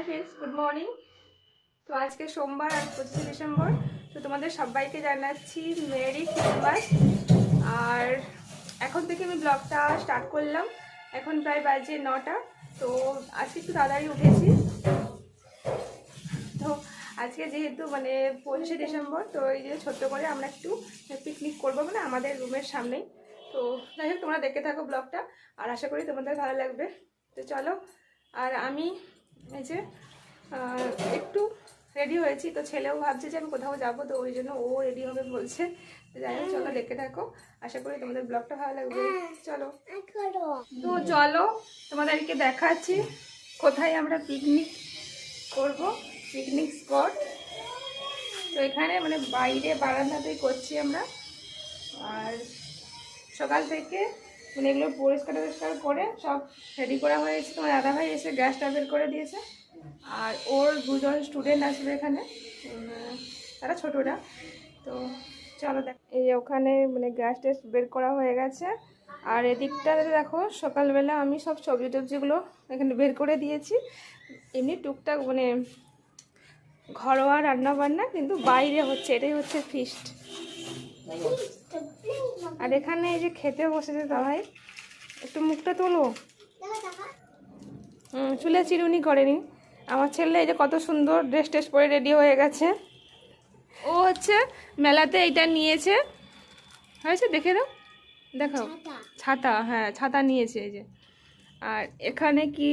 Hi friends good morning তো আজকে সোমবার আর পঁচিশে ডিসেম্বর। তো তোমাদের সবাইকে জানাচ্ছি মেরি ক্রিসমাস আর এখন থেকে আমি ব্লগটা স্টার্ট করলাম। এখন প্রায় বাজে নটা। তো আজকে একটু তাড়াতাড়ি উঠেছি। তো আজকে যেহেতু মানে পঁচিশে ডিসেম্বর, তো এই যে ছোট্ট করে আমরা একটু পিকনিক করব মানে আমাদের রুমের সামনেই। তো যাই হোক, তোমরা দেখতে থাকো ব্লগটা আর আশা করি তোমাদের ভালো লাগবে। তো চলো, আর আমি এই যে একটু রেডি হয়েছি, তো ছেলেও ভাবছে যে আমি কোথাও যাব, তো ওই জন্য ও রেডি হবে বলছে। যাই হোক, চলো দেখে থাকো। আশা করি তোমাদের ব্লগটা ভালো লাগবে। চলো। তো চলো, তোমাদেরকে দেখাচ্ছি কোথায় আমরা পিকনিক করব পিকনিক স্পট তো এখানে মানে বাইরে বারান্দাতেই করছি আমরা। আর সকাল থেকে মানে এগুলো পরিষ্কার টরিষ্কার করে সব রেডি করা হয়েছে তোমার দাদাভাই এসে গ্যাসটা বের করে দিয়েছে। আর ওর দুজন স্টুডেন্ট আসবে এখানে। তারা ছোটরা। তো চলো দেখ এই ওখানে মানে গ্যাস টেস বের করা হয়ে গেছে। আর এদিকটাতে দেখো, সকালবেলা আমি সব সবজি টবজিগুলো এখানে বের করে দিয়েছি। এমনি টুকটাক মানে ঘরোয়া রান্না বান্না কিন্তু বাইরে হচ্ছে, এটাই হচ্ছে ফিস্ট আর এখানে এই যে খেতে বসেছে ভাই একটু মুখটা তোলো। হুম চুলে চিরুনি করেনি। আমার ছেলে এই যে কত সুন্দর ড্রেস টেস পরে রেডি হয়ে গেছে। ও হচ্ছে মেলাতে এইটা নিয়েছে। হয়েছে? দেখে দাও দেখাও। ছাতা হ্যাঁ ছাতা নিয়েছে এই যে। আর এখানে কি?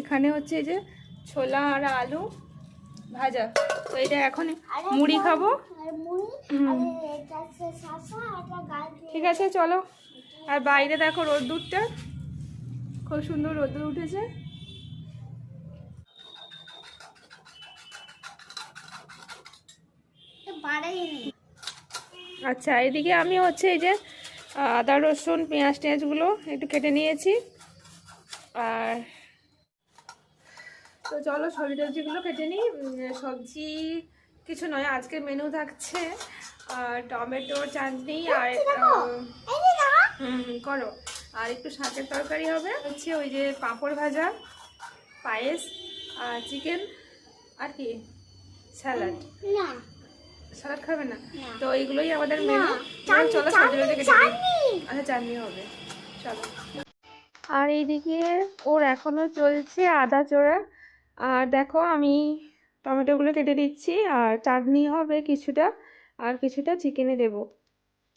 এখানে হচ্ছে এই যে ছোলা আর আলু। ভাজা। তো এটা এখন মুড়ি খাব। ঠিক আছে, চলো। আর বাইরে দেখো রোদ্দুরটা। খুব সুন্দর রোদ্দুর উঠেছে। আচ্ছা এদিকে আমি হচ্ছে এই যে, আদা রসুন, পেঁয়াজ, টেঁয়াজগুলো একটু কেটে নিয়েছি। আর তো চলো সবজি টবজিগুলো কেটে নিই। সবজি কিছু নয় আজকের মেনু থাকছে টমেটো চাটনি আর করো। আর একটু শাকের তরকারি হবে হচ্ছে ওই যে পাঁপড় ভাজা পায়েস আর চিকেন আর কি? স্যালাড স্যালাড খাবে না? তো এইগুলোই আমাদের মেনু চলো সবজিগুলো কেটে আচ্ছা চাটনি হবে। চলো। আর এইদিকে ওর এখনও চলছে আদা চোরা। আর দেখো আমি টমেটোগুলো কেটে দিচ্ছি, আর চাটনি হবে কিছুটা, আর কিছুটা চিকেনে দেবো।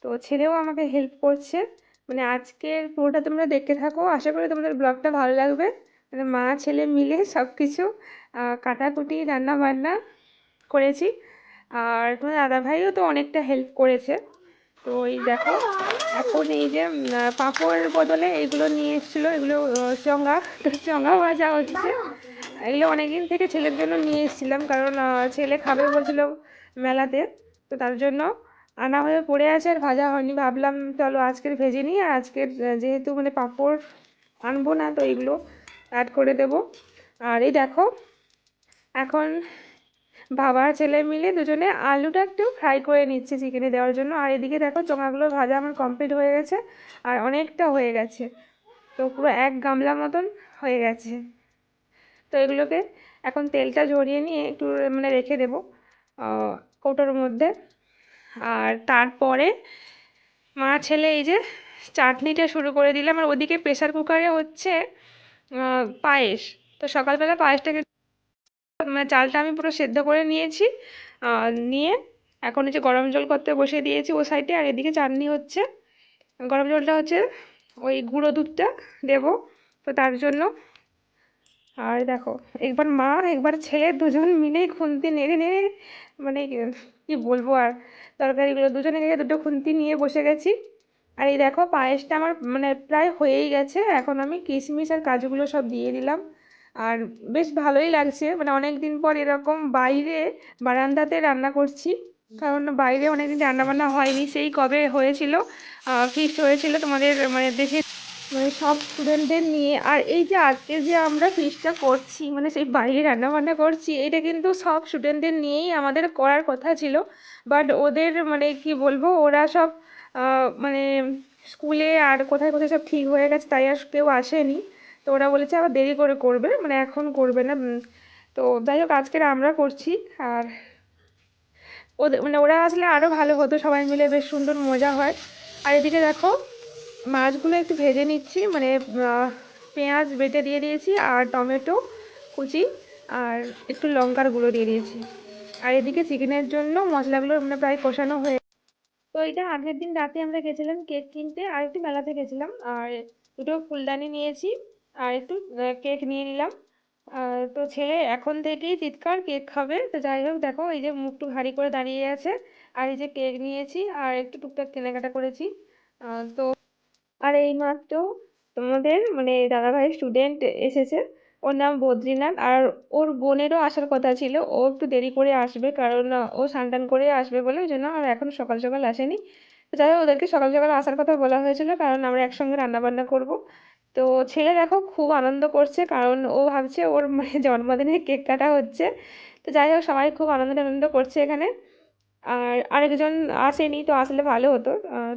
তো ছেলেও আমাকে হেল্প করছে। মানে আজকের পুরোটা তোমরা দেখতে থাকো। আশা করি তোমাদের ব্লগটা ভালো লাগবে। মানে মা, ছেলে মিলে সব কিছু কাটাকুটি রান্না বান্না করেছি। আর তোমার দাদাভাইও তো অনেকটা হেল্প করেছে। তো এই দেখো, এখন এই যে পাঁপড়ের বদলে এগুলো নিয়ে এসেছিল। এগুলো চঙ্গা তো চঙ্গা ভাজা হচ্ছে। এগুলো অনেকদিন থেকে ছেলের জন্য নিয়ে এসেছিলাম, কারণ ছেলে খাবে বলছিল মেলাতে। তো তার জন্য আনা হয়ে পড়ে আছে আর ভাজা হয়নি। ভাবলাম, চলো আজকের ভেজে নিই। আর আজকের যেহেতু মানে পাঁপড় আনব না, তো এগুলো অ্যাড করে দেবো। আর এই দেখো, এখন বাবা ছেলে মিলে দুজনে আলুটা একটু ফ্রাই করে নিচ্ছে চিকেনে দেওয়ার জন্য। আর এদিকে দেখো, চোঙাগুলো ভাজা আমার কমপ্লিট হয়ে গেছে, আর অনেকটা হয়ে গেছে। তো পুরো এক গামলা মতন হয়ে গেছে। তো এগুলোকে এখন তেলটা ঝরিয়ে নিয়ে একটু মানে রেখে দেবো কৌটোর মধ্যে। আর তারপরে মা ছেলে এই যে চাটনিটা শুরু করে দিলাম আর ওদিকে প্রেসার কুকারে হচ্ছে পায়েস। তো সকালবেলা পায়েসটাকে মানে চালটা আমি পুরো সেদ্ধ করে নিয়েছি নিয়ে এখন হচ্ছে গরম জল করতে বসিয়ে দিয়েছি ও সাইডে আর এদিকে চাটনি হচ্ছে। গরম জলটা হচ্ছে ওই গুঁড়ো দুধটা দেবো, তো তার জন্য আর দেখো, একবার মা, একবার ছেলে দুজন মিলেই খুন্তি নেড়ে নেড়ে মানে কি বলব আর, তরকারিগুলো দুজনে গিয়ে দুটো খুন্তি নিয়ে বসে গেছি। আর এই দেখো, পায়েসটা আমার মানে প্রায় হয়েই গেছে, এখন আমি কিশমিশ আর কাজুগুলো সব দিয়ে দিলাম। আর বেশ ভালোই লাগছে মানে অনেক দিন পর এরকম বাইরে বারান্দাতে রান্না করছি, কারণ বাইরে অনেকদিন রান্না বান্না হয়নি, সেই কবে হয়েছিল ফিস্ট হয়েছিল তোমাদের মানে দেখে মানে সব স্টুডেন্টদের নিয়ে। আর এই যে আজকে যে আমরা ফিস্টটা করছি মানে সেই বাইরে রান্না বান্না করছি, এটা কিন্তু সব স্টুডেন্টদের নিয়েই আমাদের করার কথা ছিল। বাট ওদের মানে কি বলব, ওরা সব মানে স্কুলে আর কোথায় কোথায় সব ঠিক হয়ে গেছে তাই আর কেউ আসেনি। তো ওরা বলেছে আবার দেরি করে করবে মানে এখন করবে না। তো যাই হোক, আজকের আমরা করছি। আর ওদের মানে ওরা আসলে আরও ভালো হতো, সবাই মিলে বেশ সুন্দর মজা হয়। আর এদিকে দেখো মাছগুলো একটু ভেজে নিচ্ছি মানে পেঁয়াজ বেটে দিয়ে দিয়েছি আর টমেটো, কুচি আর একটু লঙ্কার গুঁড়ো দিয়ে দিয়েছি। আর এদিকে চিকেনের জন্য মশলাগুলো মানে প্রায় কষানো হয়ে তো এটা আগের দিন রাতে আমরা গেছিলাম কেক কিনতে, আর একটু মেলাতে গেছিলাম আর দুটো ফুলদানি নিয়েছি, আর একটু কেক নিয়ে নিলাম। তো ছেলে এখন থেকেই চিৎকার কেক খাবে। তো যাই হোক, দেখো এই যে মুখটু ভারী করে দাঁড়িয়ে আছে। আর এই যে কেক নিয়েছি, আর একটু টুকটাক কেনাকাটা করেছি। তো আর এইমাত্র তোমাদের মানে দাদাভাই স্টুডেন্ট এসেছে। ওর নাম বদ্রীনাথ আর ওর বোনেরও আসার কথা ছিল। ও একটু দেরি করে আসবে কারণ, ও স্নান করে আসবে বলে ওই জন্য আর এখন সকাল সকাল আসেনি। যাই হোক, ওদেরকে সকাল সকাল আসার কথা বলা হয়েছিল কারণ আমরা একসঙ্গে রান্না বান্না করব। তো ছেলে দেখো খুব আনন্দ করছে কারণ ও ভাবছে ওর মানে জন্মদিনে কেক কাটা হচ্ছে। তো যাই হোক, সবাই খুব আনন্দ আনন্দ করছে এখানে। আর আরেকজন আসেনি, তো আসলে ভালো হতো।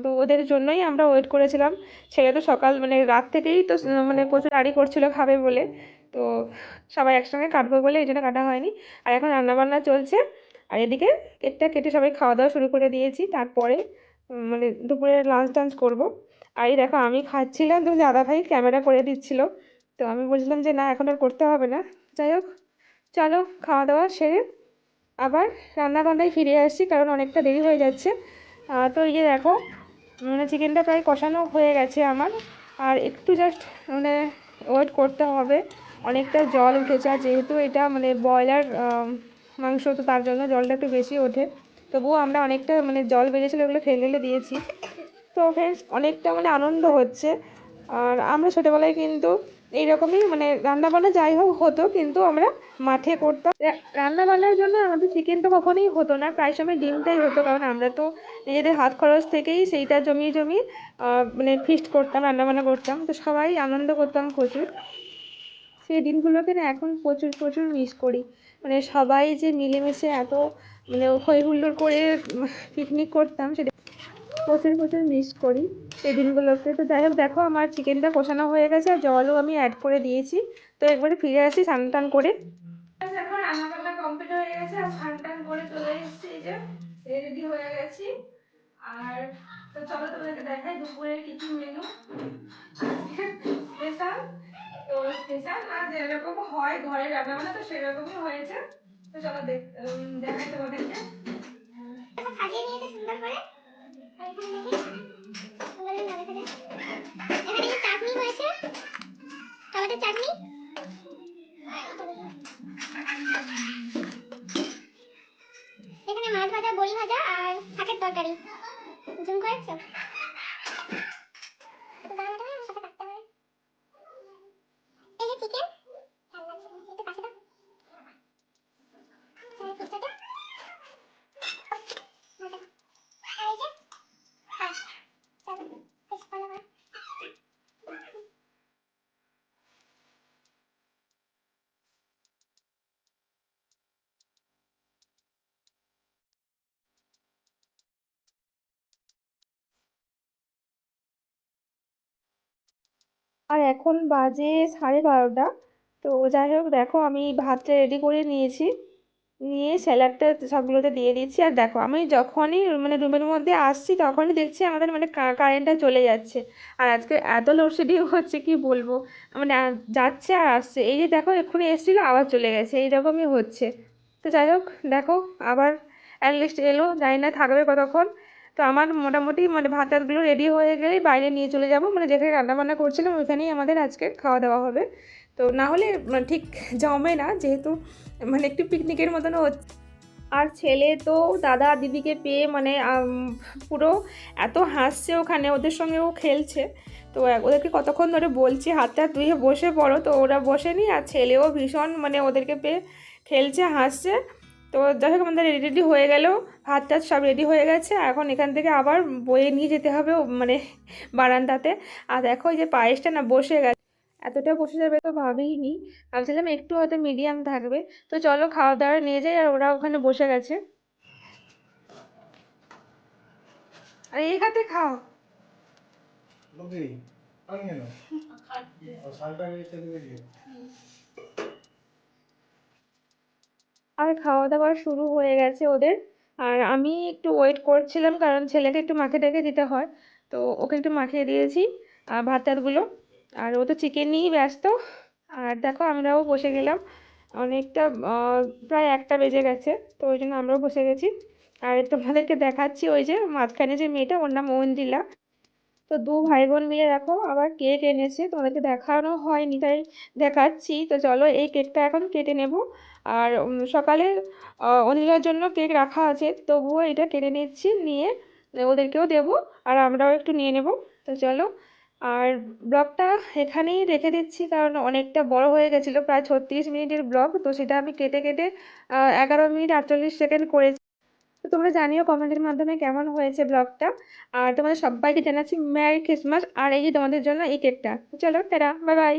তো ওদের জন্যই আমরা ওয়েট করেছিলাম। ছেলে তো সকাল মানে রাত থেকেই তো মানে প্রচুর আড়ি করছিল খাবে বলে। তো সবাই একসঙ্গে কাটবো বলে এই জন্য কাটা হয়নি। আর এখন রান্নাবান্না চলছে। আর এদিকে কেকটা কেটে সবাই খাওয়া দাওয়া শুরু করে দিয়েছি। তারপরে মানে দুপুরে লাঞ্চ টাঞ্চ করব। আর এই দেখো, আমি খাচ্ছিলাম তো দাদা ভাই ক্যামেরা করে দিচ্ছিল। তো আমি বলছিলাম যে না, এখন আর করতে হবে না। যাই হোক, চলো, খাওয়া দাওয়া সেরে আবার রান্নাঘণ্টায় ফিরে আসছি কারণ অনেকটা দেরি হয়ে যাচ্ছে। তো এই যে দেখো মানে চিকেনটা প্রায় কষানো হয়ে গেছে আমার। আর একটু জাস্ট মানে ওয়েট করতে হবে। অনেকটা জল উঠেছে, আর যেহেতু এটা মানে ব্রয়লার মাংস, তো তার জন্য জলটা একটু বেশি ওঠে। তবুও আমরা অনেকটা মানে জল বেরিয়েছিলো ওগুলো ফেলে ফেলে দিয়েছি। তো ফ্রেন্ডস অনেকটা মানে আনন্দ হচ্ছে। আর আমরা ছোটোবেলায় কিন্তু এইরকমই মানে রান্নাবান্না যাই হোক হতো, কিন্তু আমরা মাঠে করতাম। রান্নাবান্নার জন্য আমাদের চিকেন তো কখনোই হতো না, প্রায় সময় ডিমটাই হতো, কারণ আমরা তো নিজেদের হাত খরচ থেকেই সেইটা জমিয়ে জমিয়ে মানে ফিস্ট করতাম, রান্নাবান্না করতাম। তো সবাই আনন্দ করতাম প্রচুর। সেই দিনগুলোকে না এখন প্রচুর প্রচুর মিস করি। মানে সবাই যে মিলেমিশে এত মানে হই হুল্লোড় করে পিকনিক করতাম, সেটা প্রচুর প্রচুর মিস করি সেই দিনগুলোতে। তো যাই হোক দেখো আমার চিকেনটা কষানো হয়ে গেছে আর জলও আমি অ্যাড করে দিয়েছি। তো একবারে ফিরে আসি স্নান টান করে। এখন রান্নাবান্না কমপ্লিট হয়ে গেছে আর স্নান টান করে চলে এসেছি এই যে রেডি হয়ে গেছি। আর তো চলো তোমাদেরকে দেখাই দুপুরের কি কি মেনু স্পেশাল? তো স্পেশাল না যেরকম হয় ঘরে রান্নাবান্না তো সেরকমই হয়েছে। তো চলো দেখাই তোমাদেরকে। সাজিয়ে নিয়েছে সুন্দর করে। চাটনি হয়েছে চাটনি এখানে মাছ ভাজা বড়ি ভাজা আর শাকের তরকারি। জুম করেছ? আর এখন বাজে সাড়ে বারোটা। তো যাই হোক, দেখো আমি ভাতটা রেডি করে নিয়েছি। নিয়ে স্যালাডটা সবগুলোতে দিয়ে দিচ্ছি। আর দেখো, আমি যখনই মানে রুমের মধ্যে আসছি, তখনই দেখছি আমাদের মানে কারেন্টটা চলে যাচ্ছে। আর আজকে এত লোডশেডিং হচ্ছে, কি বলব? মানে যাচ্ছে আর আসছে। এই যে দেখো, এক্ষুনি এসেছিল, আবার চলে গেছে। এইরকমই হচ্ছে। তো যাই হোক, দেখো, আবার অ্যাটলিস্ট এলো। জানি না থাকবে কতক্ষণ। তো আমার মোটামুটি মানে ভাত টাতগুলো রেডি হয়ে গেলেই বাইরে নিয়ে চলে যাব। মানে যেখানে রান্নাবান্না করছিলাম ওইখানেই আমাদের আজকে খাওয়া দাওয়া হবে। তো না হলে মানে ঠিক জমে না, যেহেতু মানে একটু পিকনিকের মতন হচ্ছে আর ছেলে তো দাদা দিদিকে পেয়ে মানে পুরো এত হাসছে ওখানে, ওদের সঙ্গে ও খেলছে। তো ওদেরকে কতক্ষণ ধরে বলছি, হাতটা ধুয়ে বসে পড়ো। তো ওরা বসেনি আর ছেলেও ভীষণ মানে ওদেরকে পেয়ে খেলছে, হাসছে। তো যাই হোক আমাদের রেডি রেডি হয়ে গেল। ভাত টাত সব রেডি হয়ে গেছে। এখন এখান থেকে আবার বয়ে নিয়ে যেতে হবে ও মানে বারান্দাতে। আর দেখো এই যে পায়েসটা না বসে গেছে। এতটা বসে যাবে তো ভাবিনি ভাবছিলাম একটু হয়তো মিডিয়াম থাকবে। তো চলো খাওয়া দাওয়া নিয়ে যাই আর ওরা ওখানে বসে গেছে। আর এই খাতে খাও। লোকে আর খাওয়া দাওয়া শুরু হয়ে গেছে ওদের। আর আমি একটু ওয়েট করছিলাম, কারণ ছেলেকে একটু মাখিয়ে টাকে দিতে হয়। তো ওকে একটু মাখিয়ে দিয়েছি আর ভাত টাতগুলো আর ও তো চিকেন নিয়েই ব্যস্ত। আর দেখো আমরাও বসে গেলাম। অনেকটা প্রায় একটা বেজে গেছে, তো ওই জন্য আমরাও বসে গেছি। আর তোমাদেরকে দেখাচ্ছি ওই যে মাঝখানে যে মেয়েটা, ওর নাম মন্দিলা। তো দু ভাই বোন মিলে দেখো আবার কেক এনেছে। তোমাদেরকে দেখানো হয়নি, তাই দেখাচ্ছি। তো চলো এই কেকটা এখন কেটে নেব। আর সকালে অনিলার জন্য কেক রাখা আছে, তবুও এটা কেটে নিচ্ছি, নিয়ে ওদেরকেও দেবো, আর আমরাও একটু নিয়ে নেব। তো চলো, আর ব্লগটা এখানেই রেখে দিচ্ছি, কারণ অনেকটা বড় হয়ে গেছিল, প্রায় ছত্রিশ মিনিটের ব্লগ, তো সেটা আমি কেটে কেটে এগারো মিনিট আটচল্লিশ সেকেন্ড করেছি। তো তোমরা জানিও কমেন্টের মাধ্যমে কেমন হয়েছে ব্লগটা, আর তোমাদের সবাইকে জানাচ্ছি ম্যারি ক্রিসমাস, আর এই যে তোমাদের জন্য এই কেকটা। চলো, টাটা, বাই বাই।